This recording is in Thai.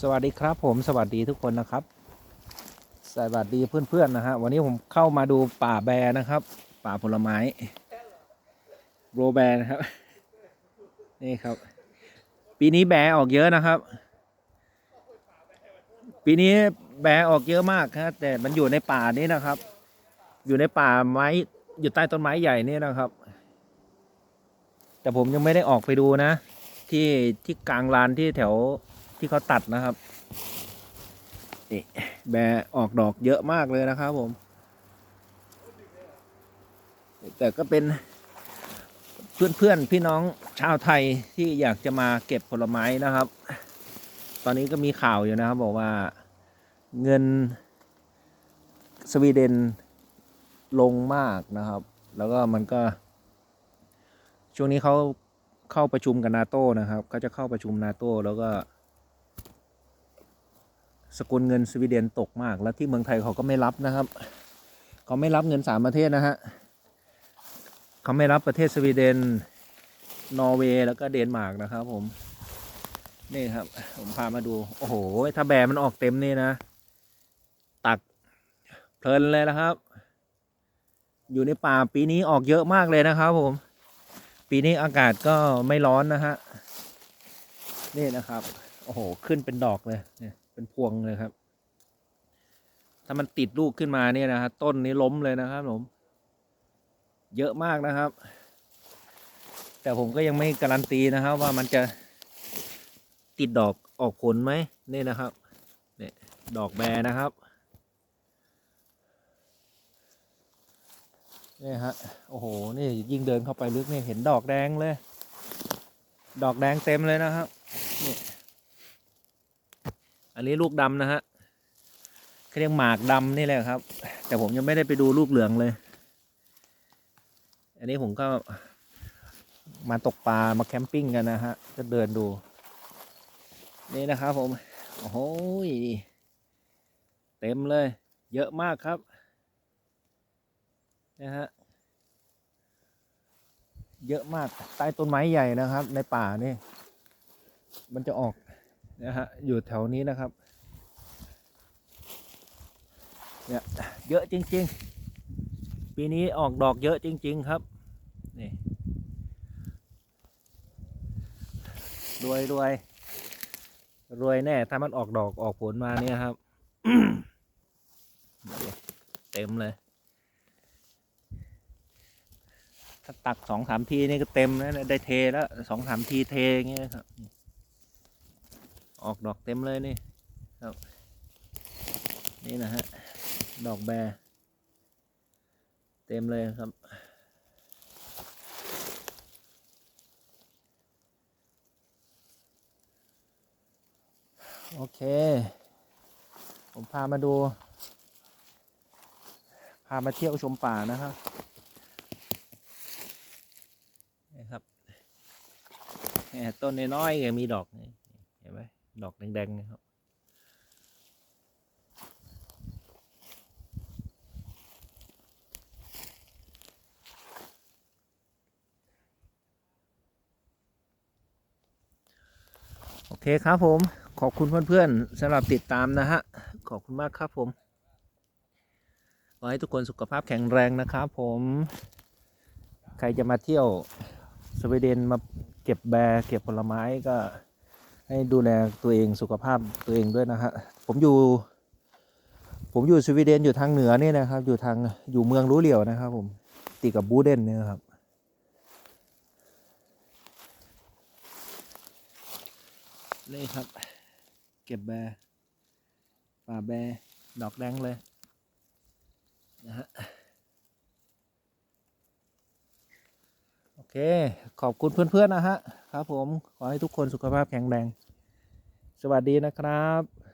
สวัสดีครับผมสวัสดีทุกคนนะครับ สวัสดีเพื่อนๆนะฮะวันนี้ผมเข้ามาดูป่าแบนะครับ ป่าผลไม้โรแบนะครับ นี่ครับ ปีนี้แบออกเยอะนะครับ ปีนี้แบออกเยอะมากครับแต่มันอยู่ในป่านี้นะครับ อยู่ในป่าไม้อยู่ใต้ต้นไม้ใหญ่นี่นะครับ แต่ผมยังไม่ได้ออกไปดูนะ ที่ที่กลางลานที่แถว ที่เขาตัดนะครับนี่แบรออกดอกเยอะมากเลยนะครับผม แต่ก็เป็นเพื่อนเพื่อนๆพี่น้องชาวไทยที่อยากจะมาเก็บผลไม้นะครับ ตอนนี้ก็มีข่าวอยู่นะครับ บอกว่าเงินสวีเดนลงมากนะครับ แล้วก็มันก็ ช่วงนี้เขาเข้าประชุมกับนาโต้นะครับเขาจะเข้าประชุมนาโต้แล้วก็ สกุลเงินสวีเดนตกมาก แล้วที่เมืองไทยเขาก็ไม่รับนะครับเขาไม่รับเงินสามประเทศนะฮะเขาไม่รับประเทศสวีเดน นอร์เวย์แล้วก็เดนมาร์กนะครับผมนี่ครับผมพามาดู โอ้โห ถ้าแบมันออกเต็มนี่นะ ตักเพลินเลยนะครับ อยู่ในป่าปีนี้ออกเยอะมากเลยนะครับผม ปีนี้อากาศก็ไม่ร้อนนะฮะ นี่นะครับ โอ้โห ขึ้นเป็นดอกเลยเนี่ย เป็นพวงเลยครับ ถ้ามันติดลูกขึ้นมาเนี่ยนะฮะต้นนี้ล้มเลยนะครับผม เยอะมากนะครับ แต่ผมก็ยังไม่การันตีนะครับ ว่ามันจะติดดอกออกผลไหมนี่นะครับเนี่ยดอกแบรนะครับนี่ฮะ โอ้โห นี่ยิ่งเดินเข้าไปลึกเนี่ยเห็นดอกแดงเลย ดอกแดงเต็มเลยนะครับ นี่ อันนี้ลูกดำนะฮะเขาเรียกหมากดำนี่แหละครับ แต่ผมยังไม่ได้ไปดูลูกเหลืองเลย อันนี้ผมก็มาตกปลามาแคมปิ้งกันนะฮะก็เดินดู นี่นะครับผม โอ้โหเต็มเลย เยอะมากครับนะฮะเยอะมากใต้ต้นไม้ใหญ่นะครับ ในป่านี่ มันจะออก นะฮะอยู่แถวนี้นะครับเนี่ยเยอะจริง ๆ ปีนี้ออกดอกเยอะจริง ๆ ครับนี่รวยรวยรวยแน่ ถ้ามันออกดอกออกผลมาเนี่ยครับ เต็มเลย ถ้าตักสองสามทีนี่ก็เต็มแล้วได้เทแล้วสองสามทีเทอย่างเงี้ยครับ ออกดอกเต็มเลยนี่ครับ นี่นะฮะ ดอกแบ เต็มเลยครับ โอเค ผมพามาดู พามาเที่ยวชมป่านะครับนี่ครับต้นน้อยๆยังมีดอกนี่ ดอกแดงๆนะครับโอเคครับผม ขอบคุณเพื่อนๆสำหรับติดตามนะฮะ ขอบคุณมากครับผม ขอให้ทุกคนสุขภาพแข็งแรงนะครับผม ใครจะมาเที่ยวสวีเดนมาเก็บแบร์เก็บผลไม้ก็ ให้ดูแลตัวเองสุขภาพตัวเองด้วยนะฮะผมอยู่ ผมอยู่สวีเดนอยู่ทางเหนือนี่นะครับ อยู่ทางอยู่เมืองรู้เหลียวนะครับ ผมติดกับบูเดนเนี่ยครับนี่ครับ เก็บแบร์ป่าแบร์ดอกแดงเลยนะฮะโอเค ขอบคุณเพื่อนๆนะฮะ ครับผมขอให้ทุกคนสุขภาพแข็งแรง สวัสดีนะครับ